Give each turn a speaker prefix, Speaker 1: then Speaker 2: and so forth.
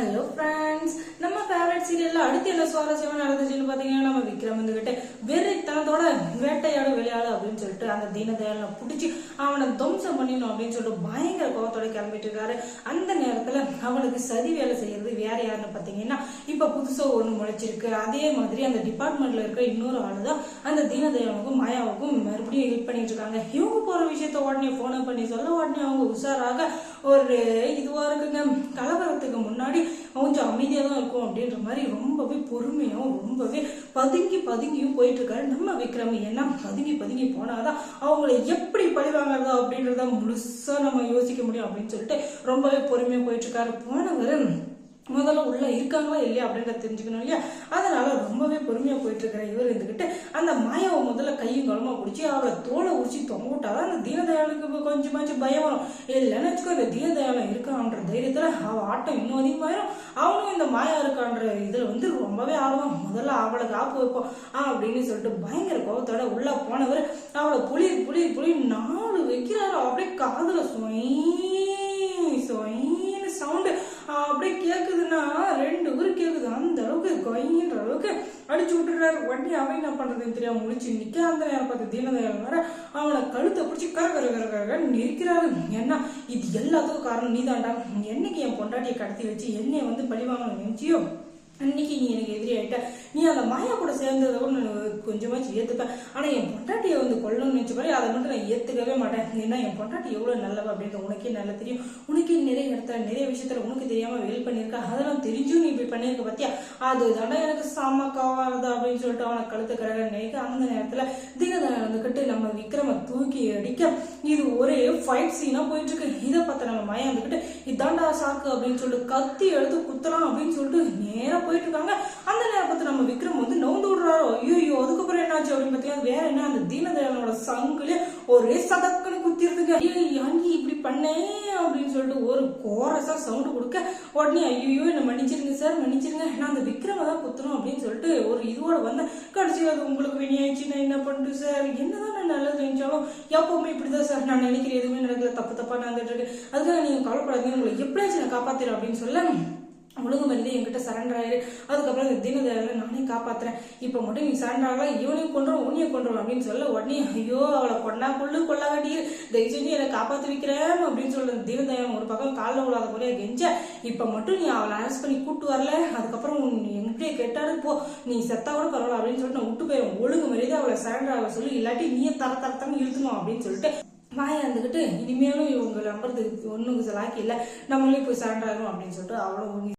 Speaker 1: Hello friends நம்ம favourite சீரியல்ல அடுத்து என்ன சுவாரஸ்யமா நடந்துச்சுன்னு பாத்தீங்கன்னா நம்ம விக்ரம் வந்துகிட்டு வெறித்தனத்தோட வேட்டையாடு விளையாடு அப்படின்னு சொல்லிட்டு அந்த தீனதயாளனை பிடிச்சி அவனை துவம்சம் பண்ணிடணும் அப்படின்னு சொல்லிட்டு பயங்கர கோவத்தோட கிளம்பிட்டு இருக்காரு. அந்த நேரத்துல அவனுக்கு சதி வேலை செய்யறது வேற யாருன்னு பாத்தீங்கன்னா இப்ப புதுசா ஒண்ணு முளைச்சிருக்கு. அதே மாதிரி அந்த டிபார்ட்மெண்ட்ல இருக்க இன்னொரு ஆளுதான் அந்த தீனதயாவுக்கும் மாயாவுக்கும் மறுபடியும் ஹெல்ப் பண்ணிட்டு இருக்காங்க. இவங்க போற விஷயத்த உடனே போனை பண்ணி சொல்ல உடனே அவங்க உஷாராக ஒரு இதுவா முன்னாடி கொஞ்சம் அமைதியாக தான் இருக்கும் அப்படின்ற மாதிரி ரொம்பவே பொறுமையும் ரொம்பவே பதுங்கி பதுங்கியும் போயிட்டு இருக்காரு நம்ம விக்ரம் ஏன்னா பதுங்கி பதுங்கி போனாதான் அவங்கள எப்படி பழி வாங்குறதா அப்படின்றத முழுசா நம்ம யோசிக்க முடியும் அப்படின்னு சொல்லிட்டு ரொம்பவே பொறுமையாக போயிட்டு இருக்காரு போனவர் முதல்ல உள்ள இருக்காங்களா இல்லையா அப்படின்றத தெரிஞ்சுக்கணும் இல்லையா? அதனால ரொம்பவே பொறுமையா போயிட்டு இருக்கிற இவர் இருந்துகிட்டு அந்த மாயாவை முதல்ல கையும் கலமா பிடிச்சி அவளை தோலை உரிச்சு தொங்க விட்டாதான் அந்த தீனதயாளுக்கு கொஞ்சமாச்சும் பயம் வரும். இல்லைன்னு வச்சுக்கோ இந்த தீனதயாளம் இருக்கான்ற தைரியத்துல அவ ஆட்டம் இன்னும் அதிகமாயிரும். அவனும் இந்த மாயா இருக்கான்ற இதுல வந்து ரொம்பவே ஆர்வம். முதல்ல அவளை காப்பு வைப்போம் ஆ அப்படின்னு சொல்லிட்டு பயங்கர கோபத்தோட உள்ள போனவர் அவளை புளி புளி புளி நாலு வைக்கிறாரு. அப்படியே காதுல சுவை அப்படியே கேட்குதுன்னா ரெண்டு ஊர் கேட்குது அந்த அளவுக்கு கொயின்ற அளவுக்கு அடிச்சு விட்டுறாரு. உடனே அவன் என்ன பண்றதுன்னு தெரியாம முடிச்சு நிக்க அந்த நேரம் பார்த்து தீனதயாளன் வேற அவனை கழுத்தை பிடிச்சி கர கர கர கர நிற்கிறாரு என்ன இது எல்லாத்துக்கும் காரணம் நீதான்டா. என்னைக்கு என் பொண்டாட்டியை கடத்தி வச்சு என்னைய வந்து பழி வாங்கணும் நினைச்சியோ? அன்னைக்கு நீ எனக்கு எதிரி ஆயிட்ட. நீ அந்த மாயா கூட சேர்ந்ததை கூட நான் கொஞ்சமாச்சு ஏத்துப்பேன். ஆனா என் பொண்டாட்டியை வந்து கொல்லணும்னு நினைச்ச மாதிரி அதை மட்டும் நான் ஏத்துக்கவே மாட்டேன். ஏன்னா என் பொண்டாட்டி எவ்வளவு நல்லவ அப்படின்றது உனக்கே நல்லா தெரியும். உனக்கே நிறைய இடத்துல நிறைய விஷயத்துல உனக்கு தெரியாம வெயில் பண்ணிருக்க அதெல்லாம் தெரிஞ்சும் நீ இப்படி பண்ணிருக்க பத்தியா? அது தானே எனக்கு சாம காவானது அப்படின்னு சொல்லிட்டு அவனை கழுத்துக்கிறாரு நினைக்க அந்த நேரத்துல தினதனை வந்துகிட்டு நம்ம விக்ரம தூக்கி அடிக்க இது ஒரே ஃபைட் சீனா போயிட்டு இருக்கு. இதை பார்த்த நம்ம மயம் வந்துகிட்டு இதாண்டா சாக்கு அப்படின்னு சொல்லிட்டு கத்தி எடுத்து குத்தலாம் அப்படின்னு சொல்லிட்டு நேரம் போயிட்டு இருக்காங்க அந்த நேரத்தில் நம்ம விக்ரம் வந்து நவுந்து விடுறாரோ? ஐயோ அதுக்கப்புறம் என்னாச்சு அப்படின்னு பார்த்தீங்கன்னா வேற என்ன? அந்த தீனதயாளனோட சங்குல ஒரே சதக்குன்னு குத்திருதுங்க. ஐயோ ஏன்டி இப்படி பண்ணேன் அப்படின்னு சொல்லிட்டு ஒரு கோரஸா சவுண்டு கொடுக்க உடனே ஐயோ என்ன மன்னிச்சிருங்க சார் மன்னிச்சிருங்க. நான் அந்த விக்ரம தான் குத்துறோம் அப்படின்னு சொல்லிட்டு ஒரு இதுவோட வந்தேன் கடைசி அது உங்களுக்கு வினியாச்சு நான் என்ன பண்ணுறது சார் என்னதான் நான் நல்லது நினைச்சாலும் எப்பவுமே இப்படிதான் சார் நான் நினைக்கிற எதுவுமே நடக்கல. தப்பு தப்பா நடந்துட்டு இருக்கு. அதுக்காக நீங்க கவலைப்படாதீங்க. உங்களை எப்படியாச்சும் நான் காப்பாத்திரேன் அப்படின்னு சொல்ல ஒழுங்கு மருந்து என்கிட்ட சரண்டர் ஆயிரு. அதுக்கப்புறம் இந்த தீனதயாளை நானே காப்பாத்துறேன். இப்போ மட்டும் நீ சரண்டர் ஆகலாம் இவனையும் கொண்டுரும் உன்னையும் கொண்டுரும் அப்படின்னு சொல்ல உடனே ஐயோ அவளை கொண்டா கொள்ளு கொள்ளா கட்டிரு. தயவு செஞ்சு என்னை காப்பாற்றி வைக்கிறேன் அப்படின்னு சொல்ல தீனதயாளன் ஒரு பக்கம் காலில் விழாத போலே கெஞ்ச. இப்போ மட்டும் நீ அவளை அரஸ்ட் பண்ணி கூட்டு வரல. அதுக்கப்புறம் உன் எங்கிட்டே கேட்டாரு போ. நீ செத்தா கூட பரவாயில்ல அப்படின்னு சொல்லிட்டு நான் விட்டு போயிடும் ஒழுங்கு மரியாதை அவளை சரண்டர் ஆக சொல்லி இல்லாட்டி நீயே தர தரத்தான்னு இழுத்துணும் அப்படின்னு சொல்லிட்டு வாயா இருந்துக்கிட்டு இனிமேலும் இவங்க நம்புறதுக்கு ஒன்றும் லாக்கி இல்லை. நம்மளே போய் சரண்டர் ஆகணும் அப்படின்னு சொல்லிட்டு அவளும்